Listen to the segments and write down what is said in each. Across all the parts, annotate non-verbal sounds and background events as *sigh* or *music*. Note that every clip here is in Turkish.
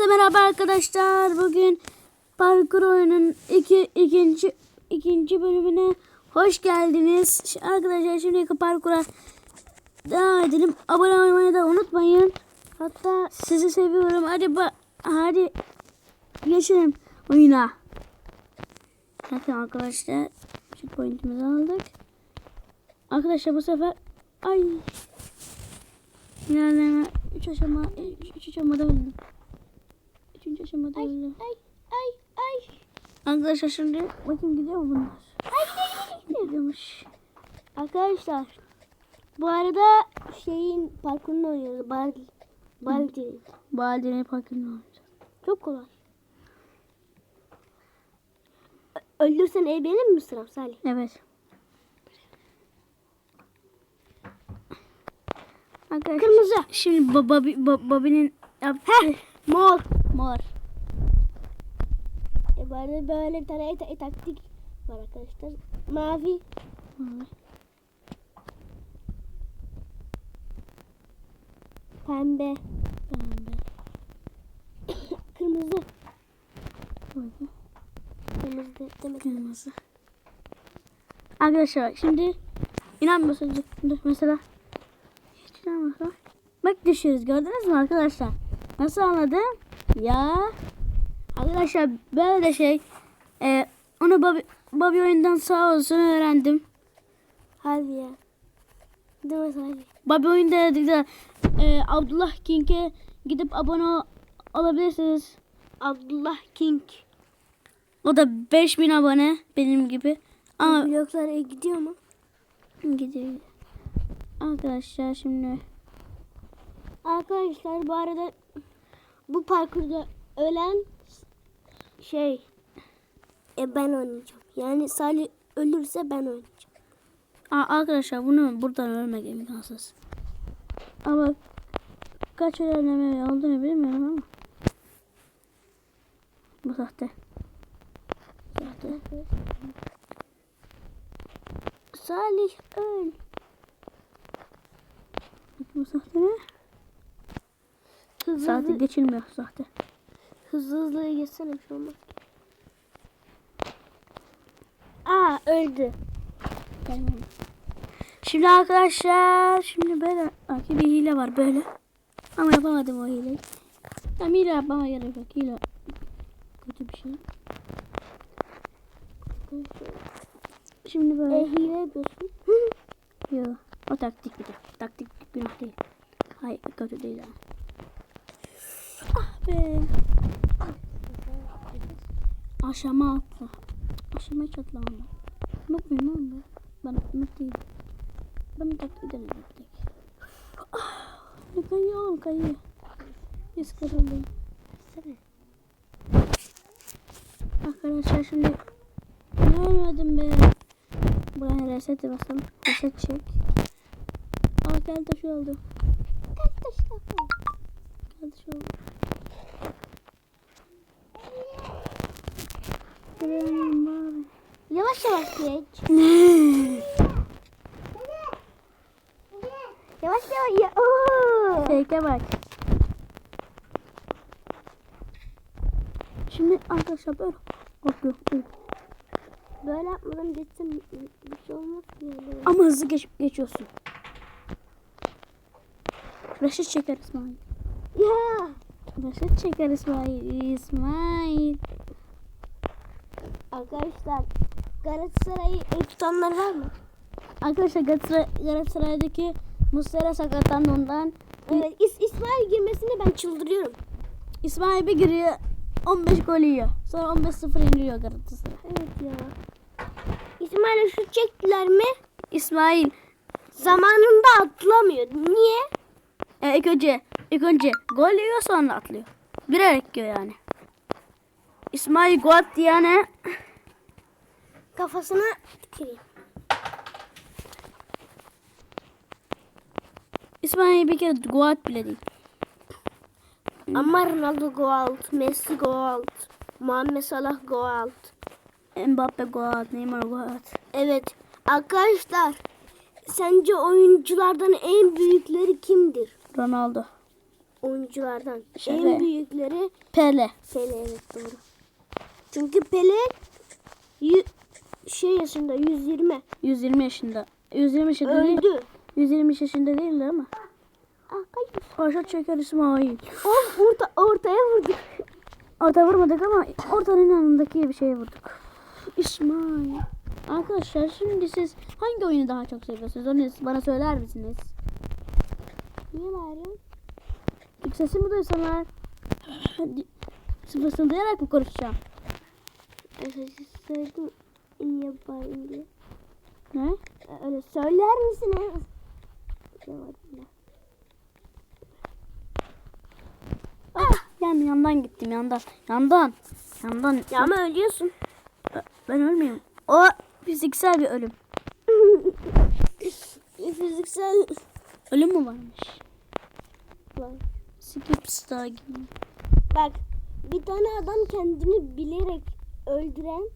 Hepinize merhaba arkadaşlar. Bugün parkur oyunun iki, ikinci ikinci bölümüne hoş geldiniz. Ş- Arkadaşlar şimdi parkura devam edelim. Abone olmayı da unutmayın. Hatta sizi seviyorum. Hadi ba- hadi geçelim oyuna. Bakın arkadaşlar şu pointimizi aldık. Arkadaşlar bu sefer ay ilerleme 3 aşama 3 aşamada öldüm. 3. aşamada öldüm. Ay ay ay. Arkadaşlar şimdi bakayım gidiyor mu bunlar? Ay Gidiyormuş. Arkadaşlar bu arada şeyin parkurunu oynuyoruz. Baldi. Baldi. Baldi'nin parkını alacağız. Çok kolay. Ö- Öldürsen el benim mi sıram Salih? Evet. Arkadaşlar Kırmızı. şimdi ba- Bobby, Bo- Bobby'nin yaptığı Mor. mor. Bu arada böyle bir tane et- taktik var arkadaşlar. Mavi. Mavi. Pembe. Pembe. *coughs* Kırmızı. Kırmızı de- demek. Kırmızı. Arkadaşlar şimdi inanmıyorsunuz mesela hiç inanmıyorsunuz. Bak düşüyoruz gördünüz mü arkadaşlar? Nasıl anladım? Ya arkadaşlar böyle de şey e, onu Bobby, Bobby oyundan sağ olsun öğrendim. Harbi ya. Değil mi? Bobby oyunda dedi e, Abdullah King'e gidip abone ol- olabilirsiniz. Abdullah King. O da 5000 abone benim gibi. Ama Bloklar e, gidiyor mu? gidiyor. Arkadaşlar şimdi Arkadaşlar bu arada bu parkurda ölen şey e, ben oynayacağım. Yani Salih ölürse ben oynayacağım. Aa, arkadaşlar bunu buradan ölmek imkansız. Ama kaç öğrenme olduğunu bilmiyorum ama. Bu sahte. Sahte. Salih öl. Bu sahte mi? Hızlı Sahte geçilmiyor sahte. Hızlı, hızlı geçsene bir şey olmaz. Aa öldü. Şimdi arkadaşlar şimdi böyle Aki bir hile var böyle. Ama yapamadım o hileyi. Tam hile yapmama gerek yok. Hile kötü bir şey. Şimdi böyle. E hile yapıyorsun. *laughs* Yok. O taktik bir de. Taktik günah değil. Hayır kötü değil yani. Ah be. Aşama atla. Aşama hiç atlamam ben. Unut muyum oğlum ben? Unut değilim. Ben taktik ederim taktik. Ah, ne kayıyor oğlum kayıyor. Biz kırıldım. Arkadaşlar şimdi ne ölmedim be. Buraya reset basalım. Reset çek. Aa gel taşı oldu. Gel taşı oldu. Yavaş yavaş geç. Yavaş yavaş ya. Oo. Bak. Şimdi arkadaşlar böyle bakıyor. Böyle yapmadan geçsem bir şey olmaz. Yani. Ama hızlı geç, geçiyorsun. Reşit çeker İsmail. Ya. Reşit çeker İsmail. İsmail. Arkadaşlar Galatasaray'ı tutanlar var mı? Arkadaşlar Galatasaray, Galatasaray'daki Muslera sakatlandı ondan. Evet İs İsmail girmesine ben çıldırıyorum. İsmail bir giriyor 15 gol yiyor. Sonra 15-0 indiriyor Galatasaray. Evet ya. İsmail'e şu çektiler mi İsmail zamanında atlamıyor. Niye? e, ilk önce ilk önce gol yiyor sonra atlıyor. Bilerek yiyor yani. İsmail gol yani. Kafasına tüküreyim. İsmail bir kere at bile değil. Ama Ronaldo go out, Messi go out, Muhammed Salah go out. Mbappe gol at, Neymar gol at. Evet arkadaşlar sence oyunculardan en büyükleri kimdir? Ronaldo. oyunculardan. Şöyle. En büyükleri Pele. Pele evet doğru. Çünkü Pele şey yaşında 120 120 yaşında. 120 yaşında değil. öldü. 120 yaşında değildi ama. Ah kaç. Paşa çeker İsmail. Of orta, ortaya vurduk. Orta vurmadık ama ortanın yanındaki bir şeye vurduk. İsmail. Arkadaşlar şimdi siz hangi oyunu daha çok seviyorsunuz? Onu bana söyler misiniz? Niye bağırıyorsun? İlk sesimi duysalar. Hadi. Fısıldayarak mı konuşacağım? Öyle söyledim. Bağırıyorsun diye. Ne? Öyle söyler misiniz? Ah, yan yandan gittim yandan. Yandan. Yandan. Ya ama ölüyorsun. Ben- ölmeyeyim. O fiziksel bir ölüm. *laughs* Fiziksel Ölüm mü varmış? var. Skip star gibi. Bak bir tane adam kendini bilerek öldüren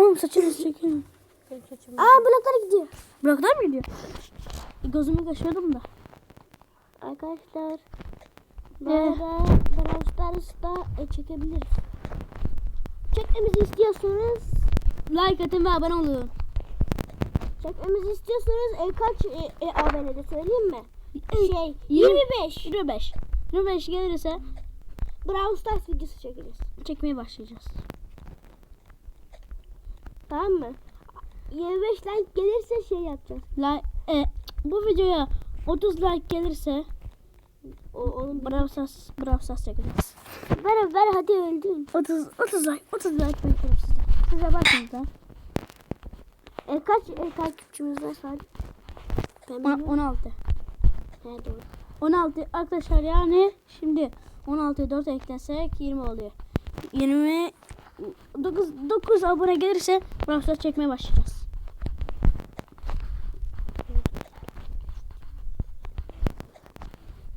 oğlum saçını çekiyorum. Aa bloklara gidiyor. Bloklar mı gidiyor? Gözümü kaşıyordum da. Arkadaşlar arada Brawl Stars'ta e, çekebiliriz. Çekmemizi istiyorsanız Like atın ve abone olun. çekmemizi istiyorsanız e, kaç e, e, abonede söyleyeyim mi? Şey Yirmi- 25 25. 25 gelirse Brawl Stars videosu çekeceğiz. çekmeye başlayacağız. Tamam mı? 25 like gelirse şey yapacağız. Like, e, bu videoya 30 like gelirse O, onun Brawl Stars, Stars çekeceğiz. ver ver hadi öldün. 30, 30 like, 30 like bekliyorum sizden. Size bakın da. E, kaç e, takipçimiz var sadece? Ben On- bilmiyorum. 16. He doğru. 16 arkadaşlar yani şimdi 16'ya 4 eklesek 20 oluyor. 20 9, 9 abone gelirse Brawl çekmeye başlayacağız.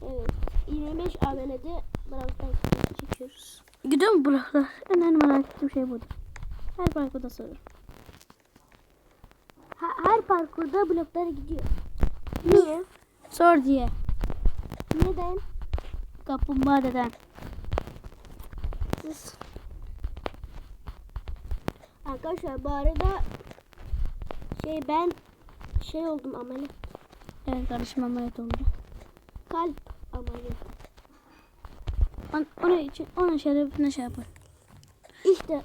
Evet. 25 abonede Brawl çekiyoruz. Gidiyor mu Brawl Stars? En en merak ettiğim şey budur. Her parkurda sorarım. Ha, her parkurda bloklara gidiyor. Niye? Sor diye. Neden? Kaplumbağa deden. Siz... Arkadaşlar bu arada şey ben şey oldum ameliyat. Evet kardeşim ameliyat oldu. Kalp ameliyatı. On, onun için onun şerefine şey yapar. İşte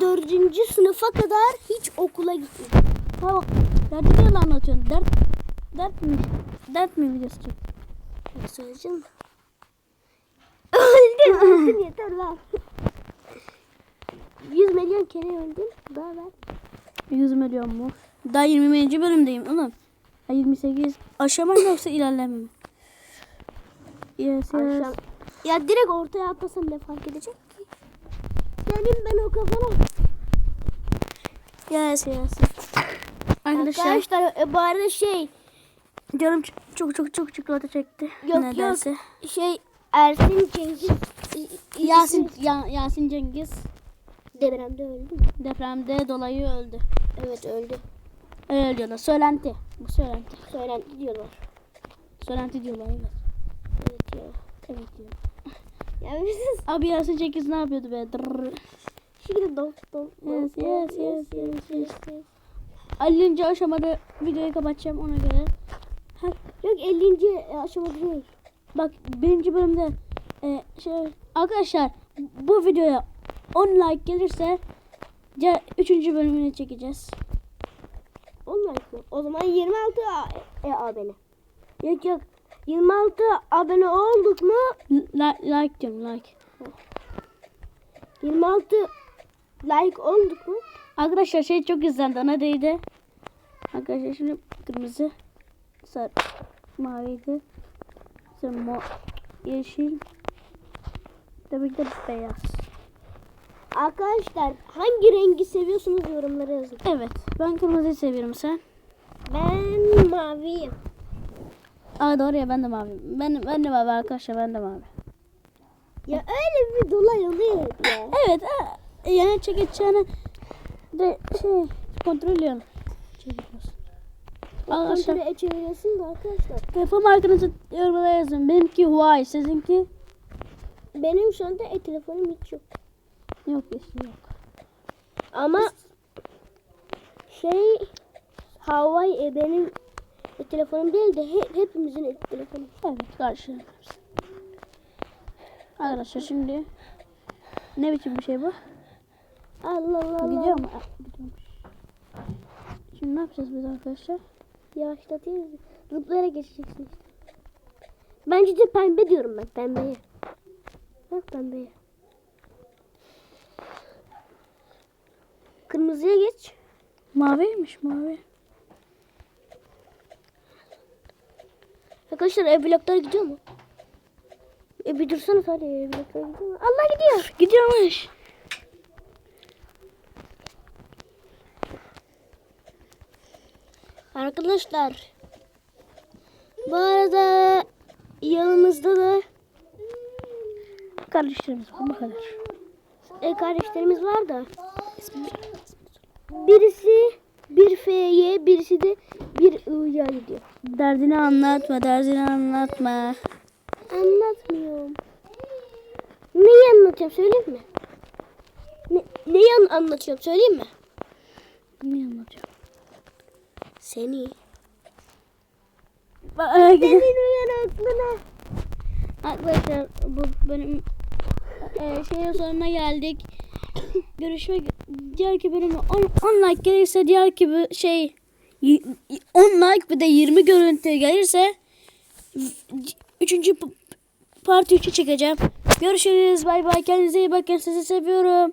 dördüncü sınıfa kadar hiç okula gitmedim. Tamam. Derdi niye anlatıyorsun? Dert, dert mi? Dert mi? Ne söyleyeceğim? öldüm öldüm yeter lan. 100 milyon kere öldüm. Daha ver. 100 milyon mu? Daha 20. bölümdeyim oğlum. Ha, 28. Aşama yoksa ilerleme mi? Yes, yes. Ya direkt ortaya atmasam ne fark edecek ki? Senin ben o kafana. Yes, yes. Arkadaşlar Arkadaşlar e, bu arada şey canım çok çok çok çikolata çekti. Yok, Nedense. yok. şey Ersin Cengiz Yasin, Yasin Cengiz depremde öldü. depremde dolayı öldü. Evet öldü. Öyle diyorlar. Söylenti. Bu söylenti. Söylendi diyorlar. Söylenti diyorlar evet. Evet diyor. Evet diyor. Ya biz *laughs* Abi Yasin Cengiz ne yapıyordu be? Dırr. şimdi dol dol Yes, yes, yes, yes, yes. 50. aşamada videoyu kapatacağım ona göre. Ha, Yok 50. aşama değil. bak birinci bölümde e, şey arkadaşlar bu videoya 10 like gelirse üçüncü bölümünü çekeceğiz. Onlar mı? O zaman 26 a- e, abone. Yok yok. 26 abone olduk mu? Like, like diyorum like. 26 like olduk mu? Arkadaşlar şey çok izlendi ana değdi. Arkadaşlar şimdi kırmızı, sarı, maviydi. Sonra mor, yeşil. Tabii ki de beyaz. Arkadaşlar hangi rengi seviyorsunuz yorumlara yazın. Evet ben kırmızıyı seviyorum sen. Ben maviyim. Aa doğru ya ben de maviyim. Ben, ben de mavi arkadaşlar ben de mavi. Ya öyle bir dolay oluyor ya. Evet ha, yani çekeceğini de şey kontrol ediyorum. Çekiyorsun. Arkadaşlar Kontrolü çeviriyorsun da arkadaşlar. telefon markanızı yorumlara yazın. Benimki Huawei. Sizinki? Benim şu anda e telefonum hiç yok. Yok işte yok. Ama şey Hawaii e, benim e, telefonum değil de he- hepimizin e, telefonu. Evet karşılıyoruz. Arkadaşlar şimdi ne biçim bir şey bu? Allah Allah Allah. Gidiyor mu? Gidiyormuş. Şimdi ne yapacağız biz arkadaşlar? Yavaşlatayım. Zıplayarak geçeceksin işte. Bence de pembe diyorum ben pembeye. Bak pembeye. Kırmızıya geç. Maviymiş mavi. Arkadaşlar ev blokları gidiyor mu? E bir dursana hadi ev blokları gidiyor mu? Allah gidiyor. Gidiyormuş. Arkadaşlar bu arada yanımızda da Kardeşlerimiz var bu kadar. e, kardeşlerimiz var da birisi bir F'ye birisi de bir I'ya gidiyor. Derdini anlatma, derdini anlatma. Anlatmıyorum. Neyi anlatıyorum söyleyeyim mi? Ne, neyi an- anlatıyorum söyleyeyim mi? Ne anlatacağım? Seni. Bak, Senin uyan aklına. Arkadaşlar bu benim e, şeyin sonuna geldik. Görüşmek diğer ki bölümü 10, 10 like gelirse diğer ki bu şey y- y- 10 like bir de 20 görüntü gelirse 3. part 3'ü çekeceğim. Görüşürüz. Bay bay. Kendinize iyi bakın. Sizi seviyorum.